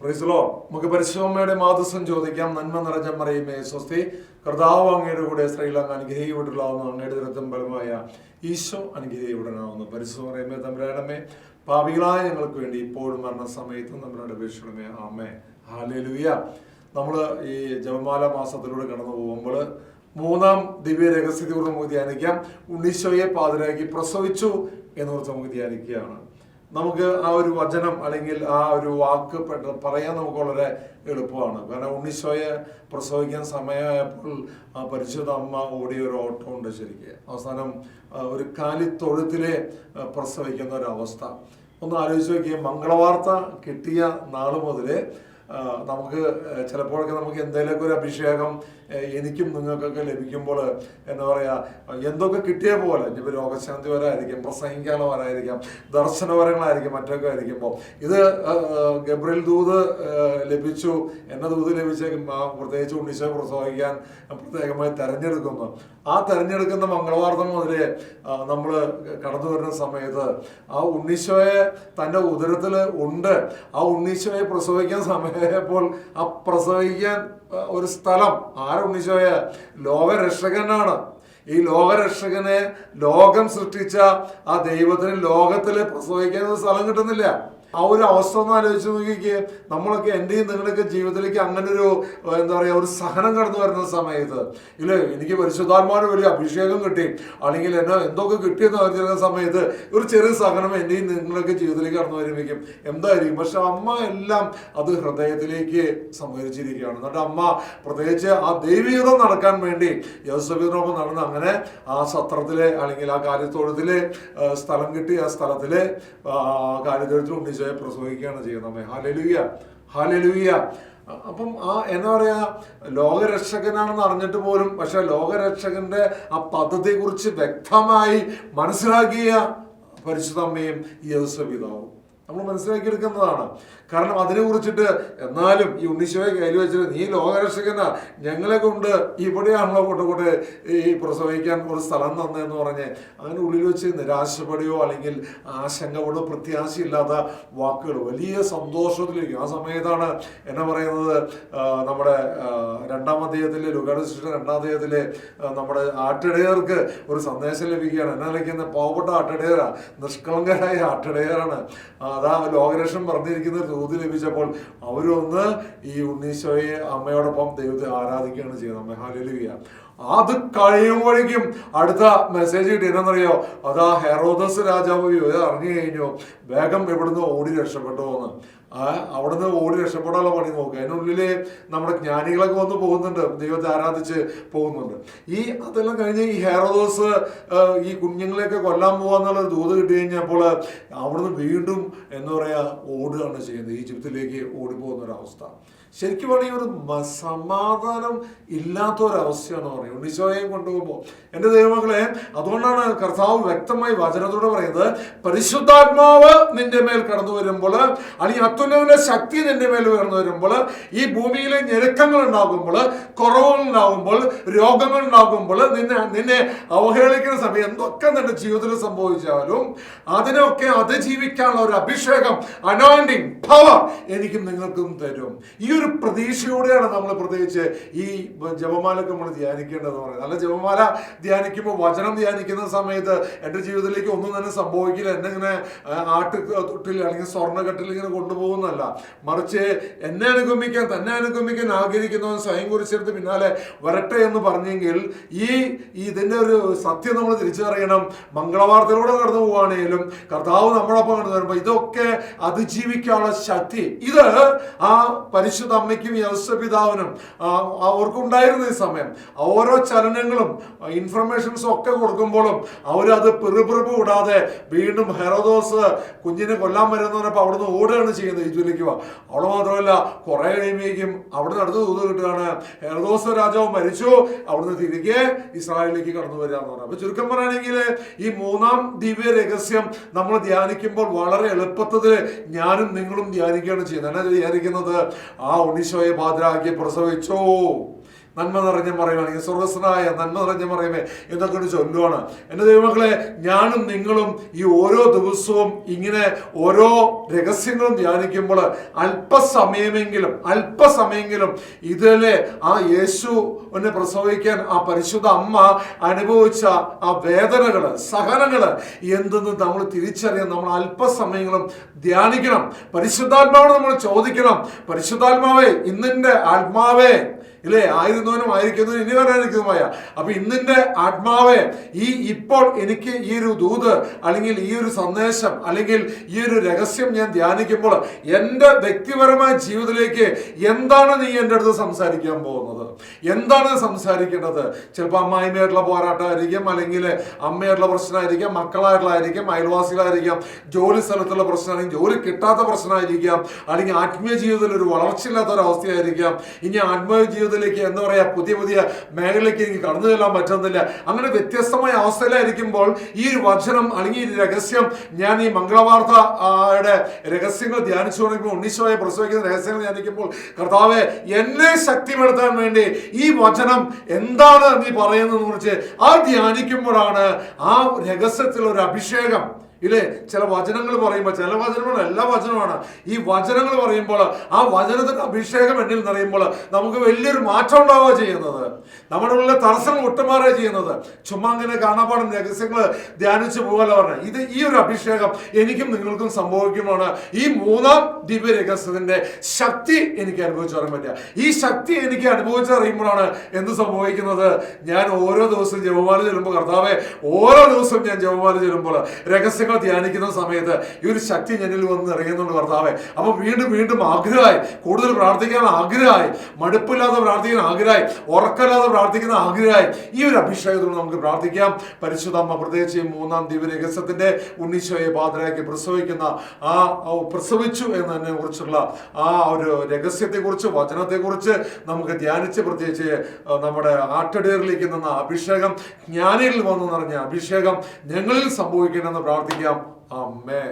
പ്രൈസലോ നമുക്ക് പരിശുദ്ധമ്മയുടെ മാതൃസം ചോദിക്കാം. നന്മ നിറഞ്ഞ മറിയുമേ സ്വസ്തി. കർത്താവ് അങ്ങയുടെ കൂടെ സ്ത്രീലങ്ങ് അനുഗ്രഹിക്കപ്പെട്ടുള്ളാവുന്ന അങ്ങയുടെ ദുരത്തം ബലമായ ഈശോ അനുഗ്രഹിക്കപ്പെടണമാവുന്നു പരിശുദ്ധ മറിയുമേ തമ്പുരാനമേ പാപികളായ ഞങ്ങൾക്ക് വേണ്ടി ഇപ്പോഴും മരണസമയത്തും നമ്മളുടെ അപേക്ഷണമേ. ആമേ ഹാലേലുയ നമ്മൾ ഈ ജപമാല മാസത്തിലൂടെ കടന്നു പോകുമ്പോൾ മൂന്നാം ദിവ്യ രഹസ്യതയോട് നമുക്ക് ധ്യാനിക്കാം. ഉണ്ണീശോയെ പാതിരാക്കി പ്രസവിച്ചു എന്നോർത്ത് നമുക്ക് ധ്യാനിക്കുകയാണ്. നമുക്ക് ആ ഒരു വചനം അല്ലെങ്കിൽ ആ ഒരു വാക്ക് പറയാൻ നമുക്ക് വളരെ എളുപ്പമാണ്. കാരണം ഉണ്ണിശോയെ പ്രസവിക്കാൻ സമയമായപ്പോൾ ആ പരിശുദ്ധ അമ്മ ഓടിയ ഒരു ഓട്ടം ഉണ്ട് ശരിക്കും. അവസാനം ഒരു കാലിത്തൊഴുത്തിലെ പ്രസവിക്കുന്ന ഒരു അവസ്ഥ. ഒന്ന് ആലോചിച്ച് നോക്കിയാൽ മംഗളവാർത്ത കിട്ടിയ നാൾ മുതൽ നമുക്ക് ചിലപ്പോഴൊക്കെ നമുക്ക് എന്തെങ്കിലുമൊക്കെ ഒരു അഭിഷേകം എനിക്കും നിങ്ങൾക്കൊക്കെ ലഭിക്കുമ്പോൾ എന്താ പറയുക എന്തൊക്കെ കിട്ടിയ പോലെ ഇനിയിപ്പോൾ രോഗശാന്തി വരായിരിക്കും പ്രസംഗിക്കാനുള്ള വരായിരിക്കാം ദർശനവരങ്ങളായിരിക്കും മറ്റൊക്കെ ആയിരിക്കുമ്പോൾ ഇത് ഗബ്രിൽ ദൂത് ലഭിച്ചു. എന്ന ദൂത് ലഭിച്ചേക്കും. പ്രത്യേകിച്ച് ഉണ്ണിശോ പ്രസവിക്കാൻ പ്രത്യേകമായി തെരഞ്ഞെടുക്കുന്നു. ആ തെരഞ്ഞെടുക്കുന്ന മംഗളവാർത്ത മുതലേ നമ്മൾ കടന്നു വരുന്ന സമയത്ത് ആ ഉണ്ണീശോയെ തന്റെ ഉദരത്തിൽ ഉണ്ട്. ആ ഉണ്ണീശോയെ പ്രസവിക്കാൻ സമയമായപ്പോൾ ആ പ്രസവിക്കാൻ ഒരു സ്ഥലം. ആര് ഉണ്ണിച്ചോയ ലോകരക്ഷകനാണ്. ഈ ലോകരക്ഷകനെ ലോകം സൃഷ്ടിച്ച ആ ദൈവത്തിന് ലോകത്തിൽ പ്രസവിക്കാൻ ഒരു സ്ഥലം കിട്ടുന്നില്ല. ആ ഒരു അവസ്ഥ ഒന്ന് ആലോചിച്ച് നോക്കിക്കേ. നമ്മളൊക്കെ എന്റെയും നിങ്ങളുടെയൊക്കെ ജീവിതത്തിലേക്ക് അങ്ങനെ ഒരു എന്താ പറയുക ഒരു സഹനം കടന്നു വരുന്ന സമയത്ത് ഇല്ലേ? എനിക്ക് പരിശുദ്ധാത്മാവിന് വലിയ അഭിഷേകം കിട്ടി. അല്ലെങ്കിൽ എന്നെ എന്തൊക്കെ കിട്ടിയെന്ന് പറഞ്ഞിരുന്ന സമയത്ത് ഒരു ചെറിയ സഹനം എന്റെയും നിങ്ങളൊക്കെ ജീവിതത്തിലേക്ക് കടന്നു വരുമ്പോഴേക്കും എന്തായിരിക്കും പക്ഷെ അമ്മ എല്ലാം അത് ഹൃദയത്തിലേക്ക് സംഭരിച്ചിരിക്കുകയാണ് എന്നിട്ട് അമ്മ പ്രത്യേകിച്ച് ആ ദൈവീകം നടക്കാൻ വേണ്ടി യോസഫിനൊപ്പം നടന്ന് അങ്ങനെ ആ സത്രത്തിലെ അല്ലെങ്കിൽ ആ കാര്യത്തോളത്തിലെ സ്ഥലം കിട്ടി ആ സ്ഥലത്തിലെ കാര്യത്തോഴത്തിൽ ഉണ്ണിച്ചോയെ പ്രസവിക്കുകയാണ് ചെയ്യുന്നത്. അമ്മേ ഹാലലുയ്യ ഹാലലുയ്യ അപ്പം ആ എന്താ പറയുക ലോകരക്ഷകനാണെന്ന് അറിഞ്ഞിട്ട് പോലും പക്ഷെ ലോകരക്ഷകന്റെ ആ പദ്ധതിയെക്കുറിച്ച് വ്യക്തമായി മനസ്സിലാക്കിയ പരിശുദ്ധമ്മയും യേശുപിതാവും നമ്മൾ മനസ്സിലാക്കിയെടുക്കുന്നതാണ്. കാരണം അതിനെ കുറിച്ചിട്ട് എന്നാലും ഈ ഉണ്ണിശോയെ കയ്യിൽ വെച്ചിട്ട് നീ ലോകരക്ഷകനാ. ഞങ്ങളെ കൊണ്ട് ഇവിടെയാണല്ലോ കൊണ്ടുകൊണ്ട് ഈ പ്രസവിക്കാൻ ഒരു സ്ഥലം തന്നെന്ന് പറഞ്ഞ് അങ്ങനെ ഉള്ളിൽ വെച്ച് നിരാശപ്പെടുകയോ അല്ലെങ്കിൽ ആശങ്കയോടോ പ്രത്യാശയില്ലാത്ത വാക്കുകൾ. വലിയ സന്തോഷത്തിലേക്ക് ആ സമയത്താണ് എന്നെ പറയുന്നത് നമ്മുടെ രണ്ടാം അധ്യായത്തിലെ സൃഷ്ടി രണ്ടാം അധ്യായത്തിലെ നമ്മുടെ ആട്ടിടയർക്ക് ഒരു സന്ദേശം ലഭിക്കുകയാണ്. എന്നാൽ ലഭിക്കുന്ന പാവപ്പെട്ട ആട്ടിടയറാണ് നിഷ്കളങ്കരായ ആട്ടിടയരാണ്. അതാ ലോകരക്ഷം പറഞ്ഞിരിക്കുന്ന ഒരു ദൂത് ലഭിച്ചപ്പോൾ അവരൊന്ന് ഈ ഉണ്ണീശോയെ അമ്മയോടൊപ്പം ദൈവത്തെ ആരാധിക്കുകയാണ് ചെയ്യുന്നത്. അമ്മ ഹാലലുവിയ അത് കഴിയുമ്പോഴേക്കും അടുത്ത മെസ്സേജ് കിട്ടിയെന്നറിയോ അതാ ഹെറോദസ് രാജാവ് ഇത് അറിഞ്ഞു കഴിഞ്ഞു. വേഗം ഇവിടുന്ന് ഓടി രക്ഷപ്പെട്ടു. ആ അവിടുന്ന് ഓടി രക്ഷപ്പെടാനുള്ള പണി നോക്കുക അതിനുള്ളിൽ നമ്മുടെ ജ്ഞാനികളൊക്കെ വന്ന് പോകുന്നുണ്ട്. ദൈവത്തെ ആരാധിച്ച് പോകുന്നുണ്ട്. ഈ അതെല്ലാം കഴിഞ്ഞ് ഈ ഹെറോദോസ് ഈ കുഞ്ഞുങ്ങളെയൊക്കെ കൊല്ലാൻ പോകാന്നുള്ള ദൂത് കിട്ടി കഴിഞ്ഞപ്പോൾ അവിടുന്ന് വീണ്ടും എന്താ പറയുക ഓടുകയാണ് ചെയ്യുന്നത്. ഈജിപ്തിലേക്ക് ഓടിപ്പോകുന്ന അവസ്ഥ. ശരിക്കും പറഞ്ഞാൽ ഒരു സമാധാനം ഇല്ലാത്ത ഒരു അവസ്ഥയാണ് പറയുന്നത് ഉണ്ണിശോയെയും കൊണ്ടുപോകുമ്പോൾ എന്റെ ദൈവമക്കളെ അതുകൊണ്ടാണ് കർത്താവ് വ്യക്തമായി വചനത്തോടെ പറയുന്നത് പരിശുദ്ധാത്മാവ് നിന്റെ മേൽ കടന്നു വരുമ്പോൾ അല്ലെങ്കിൽ അത്യുന്നതിന്റെ ശക്തി നിന്റെ മേൽ കടന്നു വരുമ്പോൾ ഈ ഭൂമിയിലെ ഞെരുക്കങ്ങൾ ഉണ്ടാകുമ്പോൾ കുറവുകൾ ഉണ്ടാകുമ്പോൾ രോഗങ്ങൾ ഉണ്ടാകുമ്പോൾ നിന്നെ നിന്നെ അവഹേളിക്കുന്ന സമയം എന്തൊക്കെ നിന്റെ ജീവിതത്തിൽ സംഭവിച്ചാലും അതിനൊക്കെ അതിജീവിക്കാനുള്ള ഒരു അഭിഷേകം അനോയിന്റിങ് പവർ എനിക്കും നിങ്ങൾക്കും തരും. ഈ ഒരു പ്രതീക്ഷയോടെയാണ് നമ്മൾ പ്രത്യേകിച്ച് ഈ ജപമാലൊക്കെ നമ്മൾ ധ്യാനിക്കേണ്ടതെന്ന് പറയുന്നത്. അല്ല ജപമാല ധ്യാനിക്കുമ്പോൾ വചനം ധ്യാനിക്കുന്ന സമയത്ത് എന്റെ ജീവിതത്തിലേക്ക് ഒന്നും തന്നെ സംഭവിക്കില്ല. എന്നെ ഇങ്ങനെ ആട്ട് തൊട്ടിൽ അല്ലെങ്കിൽ സ്വർണകട്ടിൽ ഇങ്ങനെ കൊണ്ടുപോകുന്നതല്ല. മറിച്ച് എന്നെ അനുഗമിക്കാൻ തന്നെ അനുഗമിക്കാൻ ആഗ്രഹിക്കുന്നവൻ സ്വയം കുറിച്ചെടുത്ത് പിന്നാലെ വരട്ടെ എന്ന് പറഞ്ഞെങ്കിൽ ഈ ഇതിന്റെ ഒരു സത്യം നമ്മൾ തിരിച്ചറിയണം. മംഗളവാർത്തയിലൂടെ കടന്നു പോവുകയാണെങ്കിലും കർത്താവ് നമ്മളൊപ്പം കടന്നു വരുമ്പോൾ ഇതൊക്കെ അതിജീവിക്കാനുള്ള ശക്തി. ഇത് ആ പരിശുദ്ധ അമ്മയ്ക്കും യൗസപിതാവിനും അവർക്കുണ്ടായിരുന്ന ഈ സമയം. ഓരോ ചലനങ്ങളും ഇൻഫർമേഷൻസും ഒക്കെ കൊടുക്കുമ്പോഴും അവരത് പെറുപെറുപ്പ് കൂടാതെ വീണ്ടും ഹെറോദോസ് കുഞ്ഞിനെ കൊല്ലാൻ വരുന്ന പറഞ്ഞപ്പോൾ അവിടുന്ന് ഓടുകയാണ് ചെയ്യുന്നത് ഈജിപ്തിലേക്ക് വാ. അവിടെ മാത്രമല്ല കുറേ കഴിയുമ്പോഴേക്കും അവിടുന്ന് അടുത്ത് തൂത് കിട്ടുകയാണ്. ഹെറോദോസ് രാജാവ് മരിച്ചു അവിടുന്ന് തിരികെ ഇസ്രായേലിലേക്ക് കടന്നു വരിക എന്ന് പറഞ്ഞു. ചുരുക്കം പറയുകയാണെങ്കിൽ ഈ മൂന്നാം ദിവ്യ രഹസ്യം നമ്മൾ ധ്യാനിക്കുമ്പോൾ വളരെ എളുപ്പത്തിൽ ഞാനും നിങ്ങളും ധ്യാനിക്കുകയാണ് ചെയ്യുന്നത്. എന്നാ ധ്യാനിക്കുന്നത്? ആ ഉണ്ണിശോയെ പാതിരാക്കി പ്രസവിച്ചു നന്മ നിറഞ്ഞ മറിയുമേ അല്ലെങ്കിൽ സ്വർഗസ്വനായ നന്മ നിറഞ്ഞ മറിയമേ എന്നൊക്കെ ഒരു ചൊല്ലുവാണ്. എന്റെ ദൈവമക്കളെ ഞാനും നിങ്ങളും ഈ ഓരോ ദിവസവും ഇങ്ങനെ ഓരോ രഹസ്യങ്ങളും ധ്യാനിക്കുമ്പോൾ അല്പസമയമെങ്കിലും അല്പസമയമെങ്കിലും ഇതിലെ ആ യേശു എന്നെ പ്രസവിക്കാൻ ആ പരിശുദ്ധ അമ്മ അനുഭവിച്ച ആ വേദനകൾ സഹനങ്ങൾ എന്തെന്ന് നമ്മൾ തിരിച്ചറിയാൻ നമ്മൾ അല്പസമയങ്ങളും ധ്യാനിക്കണം. പരിശുദ്ധാത്മാവോട് നമ്മൾ ചോദിക്കണം. പരിശുദ്ധാത്മാവേ ഇന്നിന്റെ ആത്മാവേ ഇല്ലേ? ആയിരുന്നവനും ആയിരിക്കുന്നവനും ഇനി വരാനിരിക്കുന്നതുമായ അപ്പൊ ഇന്നിന്റെ ആത്മാവെ ഈ ഇപ്പോൾ എനിക്ക് ഈ ഒരു ദൂത് അല്ലെങ്കിൽ ഈ ഒരു സന്ദേശം അല്ലെങ്കിൽ ഈ ഒരു രഹസ്യം ഞാൻ ധ്യാനിക്കുമ്പോൾ എന്റെ വ്യക്തിപരമായ ജീവിതത്തിലേക്ക് എന്താണ് നീ എന്റെ അടുത്ത് സംസാരിക്കാൻ പോകുന്നത്? എന്താണ് സംസാരിക്കേണ്ടത്? ചിലപ്പോൾ അമ്മായിമായിട്ടുള്ള പോരാട്ടമായിരിക്കും അല്ലെങ്കിൽ അമ്മയായിട്ടുള്ള പ്രശ്നമായിരിക്കാം മക്കളായിട്ടുള്ളതായിരിക്കും അയൽവാസികളായിരിക്കാം ജോലി സ്ഥലത്തുള്ള പ്രശ്നമായിരിക്കും ജോലി കിട്ടാത്ത പ്രശ്നമായിരിക്കാം അല്ലെങ്കിൽ ആത്മീയ ജീവിതത്തിൽ ഒരു വളർച്ചയില്ലാത്ത ഒരു അവസ്ഥയായിരിക്കാം. ഇനി ആത്മീയ ജീവിതത്തിലേക്ക് എന്താ പറയാ പുതിയ പുതിയ മേഖലയിലേക്ക് എനിക്ക് കടന്നു ചെല്ലാൻ പറ്റുന്നില്ല. അങ്ങനെ വ്യത്യസ്തമായ അവസ്ഥയിലായിരിക്കുമ്പോൾ ഈ ഒരു വചനം അല്ലെങ്കിൽ ഈ രഹസ്യം ഞാൻ ഈ മംഗളവാർത്തയുടെ രഹസ്യങ്ങൾ ധ്യാനിച്ചു തുടങ്ങുമ്പോൾ ഉണ്ണീശോയെ പ്രസവിക്കുന്ന രഹസ്യങ്ങൾ ധ്യാനിക്കുമ്പോൾ കർത്താവെ എന്നെ ശക്തിപ്പെടുത്താൻ വേണ്ടി ഈ വചനം എന്താണ് നീ പറയുന്നതെന്ന് കുറിച്ച് ആ ധ്യാനിക്കുമ്പോഴാണ് ആ രഹസ്യത്തിലൊരു അഭിഷേകം ഇല്ലേ? ചില വചനങ്ങൾ പറയുമ്പോൾ ചില വചനങ്ങൾ എല്ലാ വചനമാണ്. ഈ വചനങ്ങൾ പറയുമ്പോൾ ആ വചനത്തിന്റെ അഭിഷേകം എന്നിൽ നിറയുമ്പോൾ നമുക്ക് വലിയൊരു മാറ്റം ഉണ്ടാവുക ചെയ്യുന്നത്. നമ്മുടെ ഉള്ളിലെ തടസ്സങ്ങൾ ഒട്ടുമാറുക ചെയ്യുന്നത്. ചുമ്മാ അങ്ങനെ കാണാപ്പാടും രഹസ്യങ്ങൾ ധ്യാനിച്ചു പോകാൻ പറഞ്ഞത് ഇത് ഈ ഒരു അഭിഷേകം എനിക്കും നിങ്ങൾക്കും സംഭവിക്കുമാണ് ഈ മൂന്നാം ദിവ്യ രഹസ്യത്തിന്റെ ശക്തി എനിക്ക് അനുഭവിച്ചു പറയാൻ പറ്റുക. ഈ ശക്തി എനിക്ക് അനുഭവിച്ചറിയുമ്പോഴാണ് എന്ത് സംഭവിക്കുന്നത്? ഞാൻ ഓരോ ദിവസവും ജപമാല ചെല്ലുമ്പോൾ കർത്താവെ ഓരോ ദിവസവും ഞാൻ ജപമാല ചെല്ലുമ്പോൾ രഹസ്യങ്ങൾ ധ്യാനിക്കുന്ന സമയത്ത് ഈ ഒരു ശക്തി ഞാനിൽ വന്ന് നിറയുന്നുണ്ട് കർത്താവെ. അപ്പൊ വീണ്ടും വീണ്ടും ആഗ്രഹമായി കൂടുതൽ പ്രാർത്ഥിക്കാൻ ആഗ്രഹമായി മടുപ്പില്ലാതെ പ്രാർത്ഥിക്കാൻ ആഗ്രഹമായി ഉറക്കല്ലാതെ പ്രാർത്ഥിക്കുന്ന ആഗ്രഹമായി ഈ ഒരു അഭിഷേകത്തോട് നമുക്ക് പ്രാർത്ഥിക്കാം. പരിശുദ്ധമ്മ പ്രത്യേകിച്ച് മൂന്നാം ദിവ്യ രഹസ്യത്തിന്റെ ഉണ്ണീശോയെ പാതരാക്കി പ്രസവിക്കുന്ന ആ പ്രസവിച്ചു എന്നതിനെ കുറിച്ചുള്ള ആ ഒരു രഹസ്യത്തെക്കുറിച്ച് വചനത്തെക്കുറിച്ച് നമുക്ക് ധ്യാനിച്ച് പ്രത്യേകിച്ച് നമ്മുടെ ആട്ടടേറിലേക്ക് നിന്ന അഭിഷേകം ജ്ഞാനിയിൽ വന്നു നിറഞ്ഞ അഭിഷേകം ഞങ്ങളിൽ സംഭവിക്കണമെന്ന് പ്രാർത്ഥിക്കാം. അമ്മേ